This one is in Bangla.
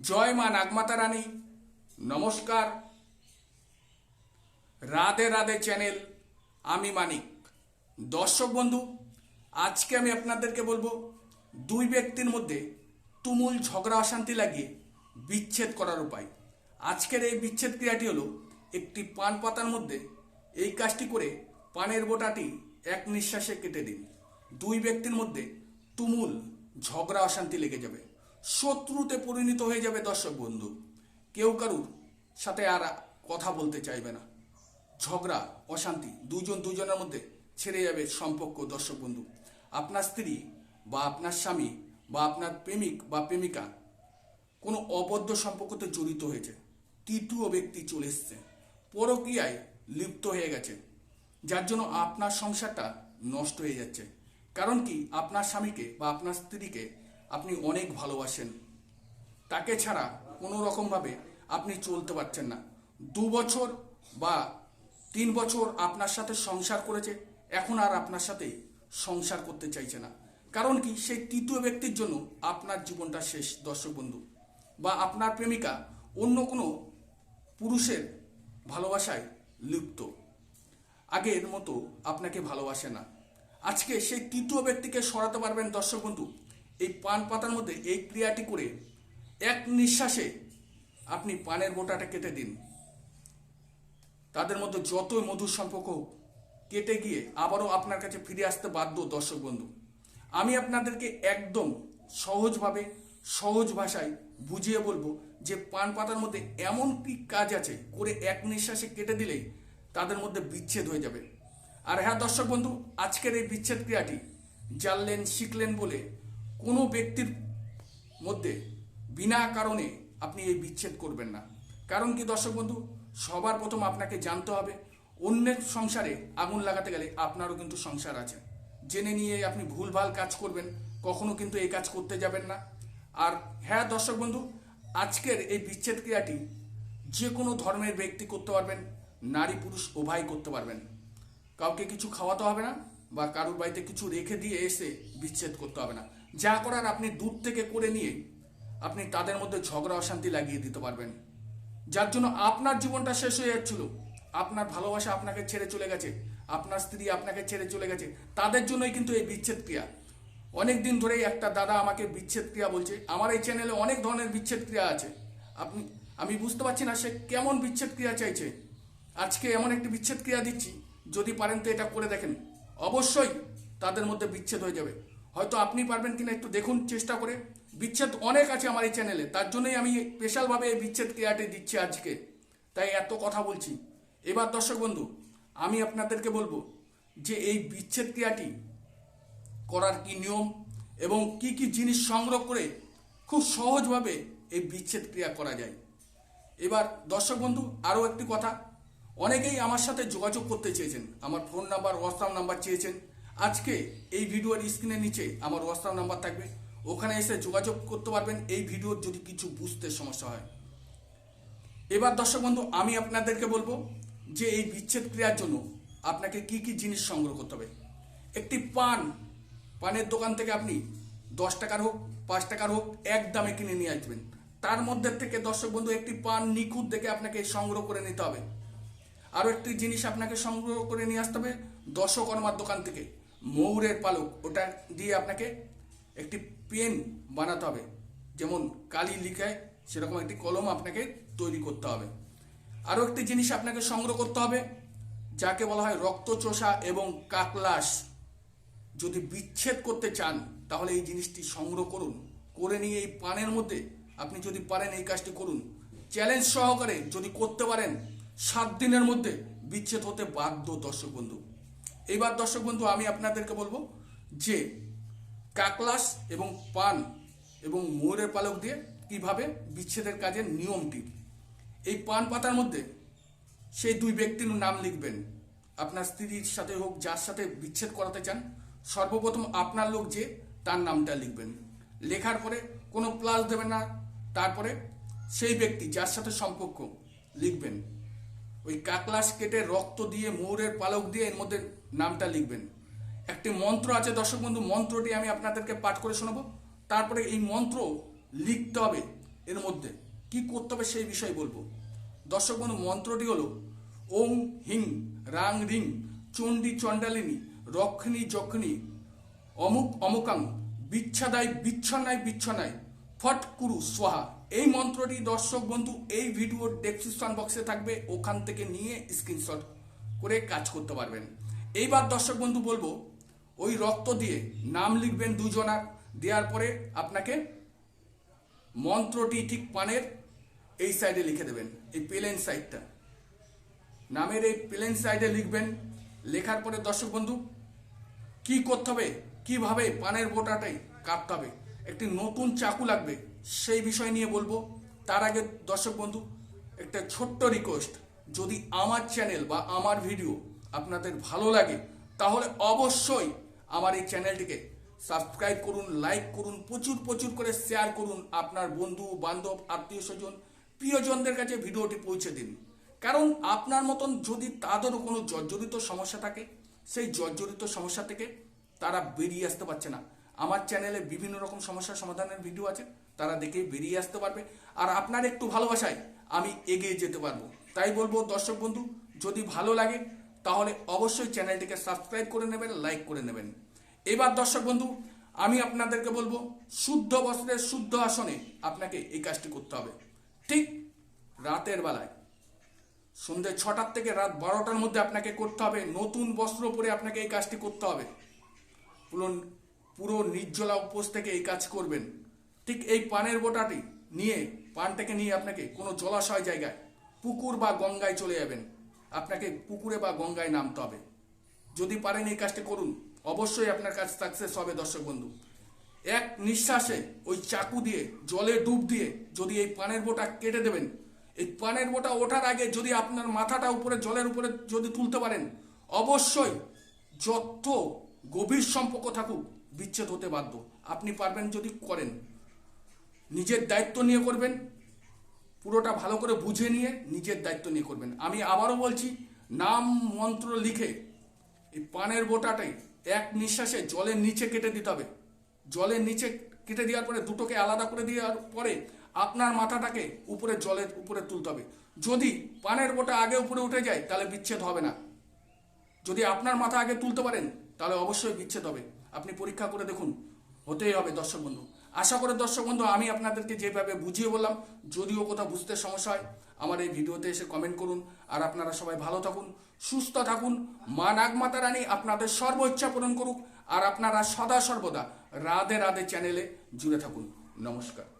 জয় মা নাগমাতা রানী। নমস্কার। রাধে রাধে চ্যানেল, আমি মানিক। দর্শক বন্ধু, আজকে আমি আপনাদেরকে বলব, দুই ব্যক্তির মধ্যে তুমুল ঝগড়া অশান্তি লাগিয়ে বিচ্ছেদ করার উপায়। আজকের এই বিচ্ছেদ ক্রিয়াটি হলো, একটি পান পাতার মধ্যে এই কাজটি করে পানের বোটাটি এক নিঃশ্বাসে কেটে দিন। দুই ব্যক্তির মধ্যে তুমুল ঝগড়া অশান্তি লেগে যাবে। শত্রুতে পরিণত হয়ে যাবে দর্শক বন্ধু। কেউ কারুর সাথে আর কথা বলতে চাইবে না। ঝগড়া, অশান্তি দুজন দুজনের মধ্যে ছেড়ে যাবে সম্পর্ক দর্শক বন্ধু। আপনার স্ত্রী বা আপনার স্বামী বা আপনার প্রেমিক বা প্রেমিকা কোনো অবদ্ধ সম্পর্কতে জড়িত হয়েছে। তৃতীয় ব্যক্তি চলে এসছে। পরক্রিয়ায় লিপ্ত হয়ে গেছে। যার জন্য আপনার সংসারটা নষ্ট হয়ে যাচ্ছে। কারণ কি? আপনার স্বামীকে বা আপনার স্ত্রীকে আপনি অনেক ভালোবাসেন। তাকে ছাড়া কোনো রকমভাবে আপনি চলতে পারছেন না। দু বছর বা তিন বছর আপনার সাথে সংসার করেছে, এখন আর আপনার সাথে সংসার করতে চাইছে না। কারণ কি? সেই তৃতীয় ব্যক্তির জন্য আপনার জীবনটা শেষ, দর্শক বন্ধু। বা আপনার প্রেমিকা অন্য কোনো পুরুষের ভালোবাসায় লিপ্ত। আগের মতো আপনাকে ভালোবাসে না। আজকে সেই তৃতীয় ব্যক্তিকে সরাতে পারবেন, দর্শক বন্ধু। এই পান পাতার মধ্যে এই ক্রিয়াটি করে এক নিঃশ্বাসে আপনি পানের বোটাটা কেটে দিন। তাদের মধ্যে যতই মধুর সম্পর্ক কেটে গিয়ে আবারও আপনার কাছে ফিরে আসতে বাধ্য দর্শক বন্ধু। আমি আপনাদেরকে একদম সহজভাবে, সহজ ভাষায় বুঝিয়ে বলব যে পান পাতার মধ্যে এমন কি কাজ আছে, করে এক নিঃশ্বাসে কেটে দিলেই তাদের মধ্যে বিচ্ছেদ হয়ে যাবে। আর হ্যাঁ দর্শক বন্ধু, আজকের এই বিচ্ছেদ ক্রিয়াটি জানলেন, শিখলেন বলে কোনো ব্যক্তির মধ্যে বিনা কারণে আপনি এই বিচ্ছেদ করবেন না। কারণ কি দর্শক বন্ধু? সবার প্রথম আপনাকে জানতে হবে, অন্যের সংসারে আগুন লাগাতে গেলে আপনারও কিন্তু সংসার আছে। জেনে নিয়ে আপনি ভুলভাল কাজ করবেন, কখনো কিন্তু এই কাজ করতে যাবেন না। আর হ্যাঁ দর্শক বন্ধু, আজকের এই বিচ্ছেদ ক্রিয়াটি যে কোনো ধর্মের ব্যক্তি করতে পারবেন, নারী পুরুষ উভয় করতে পারবেন। কাউকে কিছু খাওয়াতে হবে না বা কারোর বাড়িতে কিছু রেখে দিয়ে এসে বিচ্ছেদ করতে হবে না। যা করার আপনি দূর থেকে করে নিয়ে আপনি তাদের মধ্যে ঝগড়া, অশান্তি লাগিয়ে দিতে পারবেন। যার জন্য আপনার জীবনটা শেষ হয়ে যাচ্ছিল। আপনার ভালোবাসা আপনাকে ছেড়ে চলে গেছে। আপনার স্ত্রী আপনাকে ছেড়ে চলে গেছে। তাদের জন্যই কিন্তু এই বিচ্ছেদ ক্রিয়া। অনেক দিন ধরেই একটা দাদা আমাকে বিচ্ছেদ ক্রিয়া বলছে। আমার এই চ্যানেলে অনেক ধরনের বিচ্ছেদ ক্রিয়া আছে। আপনি, আমি বুঝতে পারছি না সে কেমন বিচ্ছেদ ক্রিয়া চাইছে। আজকে এমন একটি বিচ্ছেদ ক্রিয়া দিচ্ছি। যদি পারেন তো এটা করে দেখেন। অবশ্যই তাদের মধ্যে বিচ্ছেদ হয়ে যাবে। হয়তো আপনি পারবেন কিনা একটু দেখুন, চেষ্টা করে। বিচ্ছেদ অনেক আছে আমার এই চ্যানেলে তার জন্যই আমি স্পেশালভাবে এই বিচ্ছেদ ক্রিয়াটি দিচ্ছি আজকে। তাই এত কথা বলছি। এবার দর্শক বন্ধু, আমি আপনাদেরকে বলব যে এই বিচ্ছেদ ক্রিয়াটি করার কি নিয়ম এবং কি কি জিনিস সংগ্রহ করে খুব সহজভাবে এই বিচ্ছেদ ক্রিয়া করা যায়। এবার দর্শক বন্ধু, আরও একটি কথা। অনেকেই আমার সাথে যোগাযোগ করতে চেয়েছেন। আমার ফোন নাম্বার, হোয়াটসঅ্যাপ নাম্বার চেয়েছেন। আজকে এই ভিডিওর স্ক্রিনের নিচে আমার হোয়াটসঅ্যাপ নাম্বার থাকবে। ওখানে এসে যোগাযোগ করতে পারবেন। এই ভিডিওর যদি কিছু বুঝতে সমস্যা হয়। এবার দর্শক বন্ধু, আমি আপনাদেরকে বলব যে এই বিচ্ছেদ ক্রিয়ার জন্য আপনাকে কি কি জিনিস সংগ্রহ করতে হবে। একটি পান, পানের দোকান থেকে আপনি দশ টাকার হোক, পাঁচ টাকার হোক, এক দামে কিনে নিয়ে আসবেন। তার মধ্যে থেকে দর্শক বন্ধু, একটি পান নিখুঁত দেখে আপনাকে সংগ্রহ করে নিতে হবে। আরও একটি জিনিস আপনাকে সংগ্রহ করে নিয়ে আসতে হবে দশকর্মার দোকান থেকে। ময়ূরের পালক, ওটা দিয়ে আপনাকে একটি পেন বানাতে হবে। যেমন কালি লিখায় সেরকম একটি কলম আপনাকে তৈরি করতে হবে। আরও একটি জিনিস আপনাকে সংগ্রহ করতে হবে, যাকে বলা হয় রক্তচোষা এবং কাকলাস। যদি বিচ্ছেদ করতে চান, তাহলে এই জিনিসটি সংগ্রহ করুন। করে নিয়ে এই পানের মধ্যে আপনি যদি পারেন এই কাজটি করুন। চ্যালেঞ্জ সহকারে যদি করতে পারেন, সাত দিনের মধ্যে বিচ্ছেদ হতে বাধ্য দর্শক বন্ধু। এইবার দর্শক বন্ধু, আমি আপনাদেরকে বলব যে কাকলাস এবং পান এবং ময়ূরের পালক দিয়ে কীভাবে বিচ্ছেদের কাজের নিয়মটি, এই পান পাতার মধ্যে সেই দুই ব্যক্তির নাম লিখবেন। আপনার স্ত্রীর সাথে হোক, যার সাথে বিচ্ছেদ করাতে চান, সর্বপ্রথম আপনার লোক যে, তার নামটা লিখবেন। লেখার পরে কোনো প্লাস দেবেন না, তারপরে সেই ব্যক্তি যার সাথে সম্পর্ক লিখবেন। ওই কাকলাস কেটে রক্ত দিয়ে ময়ূরের পালক দিয়ে এর মধ্যে নামটা লিখবেন। একটি মন্ত্র আছে, দর্শক বন্ধু, মন্ত্রটি আমি আপনাদেরকে পাঠ করে শোনাবো। তারপরে এই মন্ত্র লিখতে হবে এর মধ্যে। কি করতে হবে সেই বিষয়ে বলব। দর্শক বন্ধু, মন্ত্রটি হলো ওং হিং, রাং রিং, চণ্ডী চণ্ডালিনী, রক্ষিণী যক্ষিণী, অমুক অমুকাং, বিচ্ছাদায় বিচ্ছন্নায় বিচ্ছন্নায়, ফট কুরু সোহা এই মন্ত্রটি দর্শক বন্ধু, এই ভিডিওর ডেসক্রিপশন বক্সে থাকবে। ওখান থেকে নিয়ে স্ক্রিনশট করে কাজ করতে পারবেন। এইবার দর্শক বন্ধু বলব, ওই রক্ত দিয়ে নাম লিখবেন দুজনার, দেওয়ার পরে আপনাকে মন্ত্রটি ঠিক পানের এই সাইডে লিখে দেবেন, এই প্লেন সাইডটা নামের এই প্লেন সাইডে লিখবেন। লেখার পরে দর্শক বন্ধু, কি করতে হবে? কীভাবে পানের বোটাটাই কাটতে হবে? একটি নতুন চাকু লাগবে। সেই বিষয় নিয়ে বলব। তার আগে দর্শক বন্ধু, একটা ছোট্ট রিকোয়েস্ট যদি আমার চ্যানেল বা আমার ভিডিও আপনাদের ভালো লাগে, তাহলে অবশ্যই আমার এই চ্যানেলটিকে সাবস্ক্রাইব করুন লাইক করুন, প্রচুর প্রচুর করে শেয়ার করুন আপনার বন্ধু, বান্ধব, আত্মীয় স্বজন, প্রিয়জনদের কাছে ভিডিওটি পৌঁছে দিন। কারণ আপনার মতন যদি তাদেরও কোনো জর্জরিত সমস্যা থাকে, সেই জর্জরিত সমস্যা থেকে তারা বেরিয়ে আসতে পারছে না। আমার চ্যানেলে বিভিন্ন রকম সমস্যার সমাধানের ভিডিও আছে। তারা দেখেই বেরিয়ে আসতে পারবে। আর আপনার একটু ভালোবাসায় আমি এগিয়ে যেতে পারব। তাই বলব, দর্শক বন্ধু, যদি ভালো লাগে, তাহলে অবশ্যই চ্যানেলটিকে সাবস্ক্রাইব করে নেবেন, লাইক করে নেবেন। এবার দর্শক বন্ধু, আমি আপনাদেরকে বলব, শুদ্ধ বস্ত্রের শুদ্ধ আসনে আপনাকে এই কাজটি করতে হবে। ঠিক রাতের বেলায়। সন্ধ্যে ছটার থেকে রাত বারোটার মধ্যে আপনাকে করতে হবে, নতুন বস্ত্র পরে আপনাকে এই কাজটি করতে হবে। পুরো পুরো নির্জলা উপোস থেকে এই কাজ করবেন। ঠিক এই পানের বোটাটি নিয়ে পানটাকে নিয়ে আপনাকে কোনো জলাশয় জায়গায়, পুকুর বা গঙ্গায় চলে যাবেন। আপনাকে পুকুরে বা গঙ্গায় নামতে হবে। যদি পারেন এই কাজটি করুন। অবশ্যই আপনার কাজ সাকসেস হবে, দর্শক বন্ধু। এক নিঃশ্বাসে ওই চাকু দিয়ে, জলে ডুব দিয়ে যদি এই পানের বোটা কেটে দেবেন, এই পানের বোটা ওঠার আগে যদি আপনার মাথাটা উপরে, জলের উপরে যদি তুলতে পারেন, অবশ্যই যত গভীর সম্পর্ক থাকুক, বিচ্ছেদ হতে বাধ্য। আপনি পারবেন যদি করেন। নিজের দায়িত্ব নিয়ে করবেন, পুরোটা ভালো করে বুঝে নিয়ে নিজের দায়িত্ব নিয়ে করবেন। আমি আবারও বলছি, নাম মন্ত্র লিখে এই পানের বোটাটাই এক নিঃশ্বাসে জলের নিচে কেটে দিতে হবে। জলের নিচে কেটে দেওয়ার পরে দুটোকে আলাদা করে দেওয়ার পরে আপনার মাথাটাকে উপরে জলের উপরে তুলতে হবে। যদি পানের বোটা আগে উপরে উঠে যায়, তাহলে বিচ্ছেদ হবে না। যদি আপনার মাথা আগে তুলতে পারেন, তাহলে অবশ্যই বিচ্ছেদ হবে। আপনি পরীক্ষা করে দেখুন, হতেই হবে দর্শক বন্ধু। আশা করে দর্শক বন্ধু, আমি আপনাদেরকে যেভাবে বুঝিয়ে বললাম, যদিও কোথাও বুঝতে সমস্যা হয়, আমার এই ভিডিওতে এসে কমেন্ট করুন, আর আপনারা সবাই ভালো থাকুন, সুস্থ থাকুন, মা নাগমাতা রানী আপনাদের সর্ব ইচ্ছা পূরণ করুক, আর আপনারা সদা সর্বদা রাধে রাধে চ্যানেলে জুড়ে থাকুন। নমস্কার।